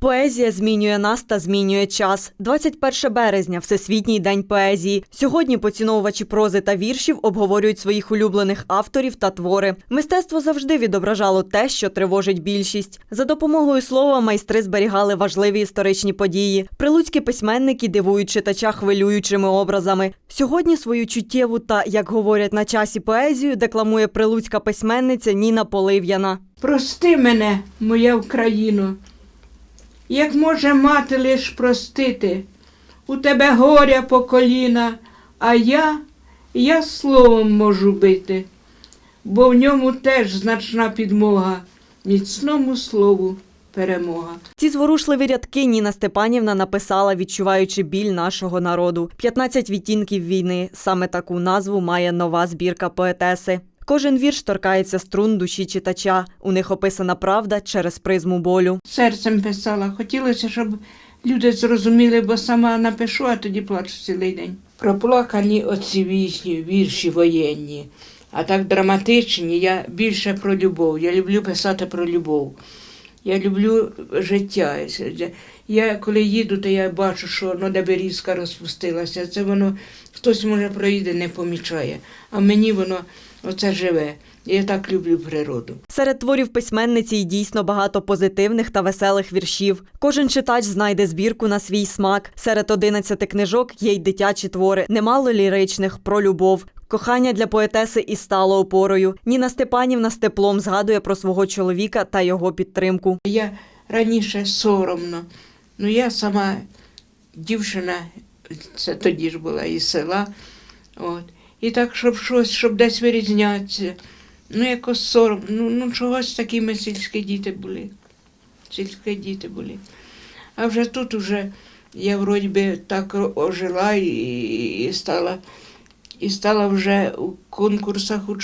Поезія змінює нас та змінює час. 21 березня Всесвітній день поезії. Сьогодні поціновувачі прози та віршів обговорюють своїх улюблених авторів та твори. Мистецтво завжди відображало те, що тривожить більшість. За допомогою слова майстри зберігали важливі історичні події. Прилуцькі письменники дивують читача хвилюючими образами. Сьогодні свою чуттєву та, як говорять на часі, поезію декламує прилуцька письменниця Ніна Полив'яна. Прости мене, моя Україно, як може мати лиш простити, у тебе горя по коліна, а я, я словом можу бити, бо в ньому теж значна підмога, міцному слову перемога. Ці зворушливі рядки Ніна Степанівна написала, відчуваючи біль нашого народу. 15 відтінків війни. Саме таку назву має нова збірка поетеси. Кожен вірш торкається струн душі читача. У них описана правда через призму болю. Серцем писала, хотілося, щоб люди зрозуміли, бо сама напишу, а тоді плачу цілий день. Проплакані оці вічні вірші воєнні, а так драматичні. Я більше про любов. Я люблю писати про любов. Я люблю життя. Я коли їду, то я бачу, що ну, берізка розпустилася. Це воно хтось може проїде, не помічає. А мені воно оце живе. Я так люблю природу. Серед творів письменниці й дійсно багато позитивних та веселих віршів. Кожен читач знайде збірку на свій смак. Серед 11 книжок є й дитячі твори, немало ліричних про любов. Кохання для поетеси і стало опорою. Ніна Степанівна з теплом згадує про свого чоловіка та його підтримку. Я раніше соромно. Ну я сама дівчина, це тоді ж була із села. От. І так, щоб щось, щоб десь вирізнятися. Ну, якось сором. Ну, ну чогось такі ми сільські діти були. Сільські діти були. А вже тут уже я вроді би так ожила і, і стала, і стала вже у конкурсах, у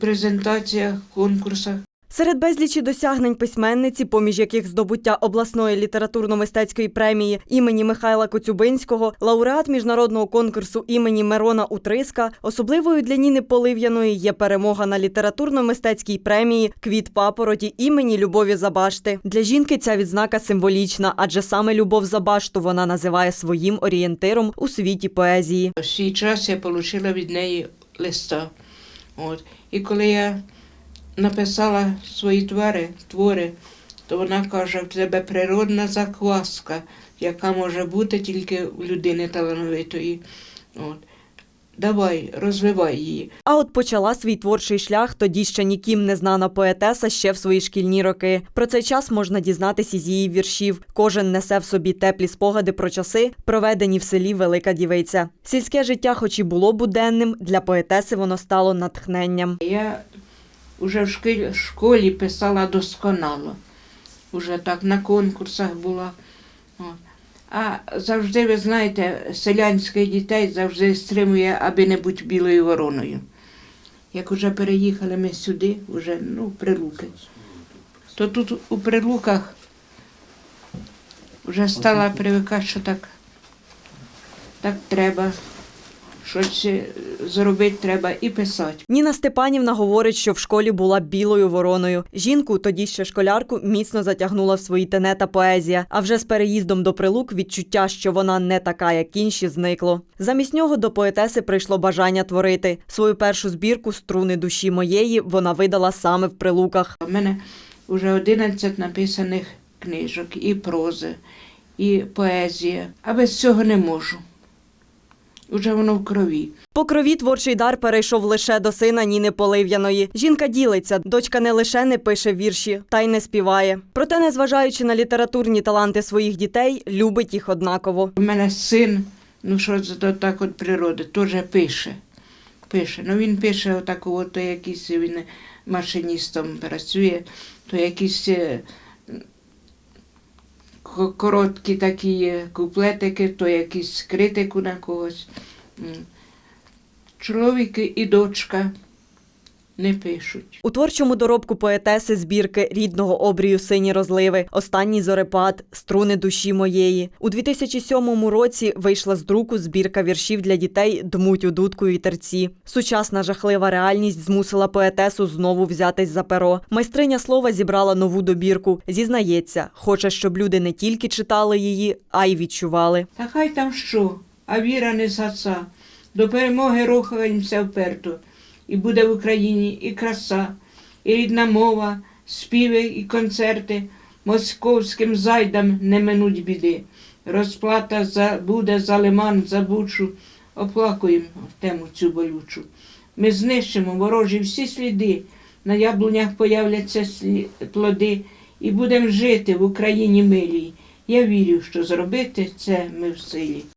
презентаціях, конкурсах. Серед безлічі досягнень письменниці, поміж яких здобуття обласної літературно-мистецької премії імені Михайла Коцюбинського, лауреат міжнародного конкурсу імені Мирона Утриска, особливою для Ніни Полив'яної є перемога на літературно-мистецькій премії Квіт папороті імені Любові Забашти. Для жінки ця відзнака символічна, адже саме Любов Забашту вона називає своїм орієнтиром у світі поезії. Свій час я отримала від неї листа. От. І коли я написала свої твори, твори, то вона каже, в тебе природна закваска, яка може бути тільки у людини талановитої. От. Давай, розвивай її. А от почала свій творчий шлях тоді ще ніким не знана поетеса ще в свої шкільні роки. Про цей час можна дізнатися із її віршів. Кожен несе в собі теплі спогади про часи, проведені в селі Велика Дівиця. Сільське життя, хоч і було буденним, для поетеси воно стало натхненням. Я вже в школі, школі писала досконало. Уже так на конкурсах була. А завжди, ви знаєте, селянських дітей завжди стримує, аби не бути білою вороною. Як вже переїхали ми сюди, вже, ну, в Прилуки, то тут у Прилуках вже стала привикати, що так, так треба, щось зробити треба і писати. Ніна Степанівна говорить, що в школі була білою вороною. Жінку, тоді ще школярку, міцно затягнула в свої тенета поезія. А вже з переїздом до прилук відчуття, що вона не така, як інші, зникло. Замість нього до поетеси прийшло бажання творити. Свою першу збірку Струни душі моєї вона видала саме в прилуках. У мене вже 11 написаних книжок, і прози, і поезія. А без цього не можу. Уже воно в крові. По крові творчий дар перейшов лише до сина Ніни Полив'яної. Жінка ділиться, дочка не лише не пише вірші, та й не співає. Проте, незважаючи на літературні таланти своїх дітей, любить їх однаково. У мене син, ну що це то так от природи, теж пише. Пише. Ну він пише отаку, от, то якийсь він машиністом працює, то якісь е, короткі такі куплетики, то якісь критику на когось. Чоловік і дочка не пишуть. У творчому доробку поетеси збірки рідного обрію сині розливи, останній зорепад, струни душі моєї. У 2007 році вийшла з друку збірка віршів для дітей Дмуть у дудку і терці. Сучасна жахлива реальність змусила поетесу знову взятись за перо. Майстриня слова зібрала нову добірку. Зізнається, хоче, щоб люди не тільки читали її, а й відчували. Та хай там що, а віра не згаса. До перемоги рухаємося вперто. І буде в Україні і краса, і рідна мова, співи і концерти. Московським зайдам не минуть біди. Розплата за, буде за лиман, за бучу. Оплакуємо тему цю болючу. Ми знищимо ворожі всі сліди. На яблунях появляться плоди, і будемо жити в Україні милій. Я вірю, що зробити це ми в силі.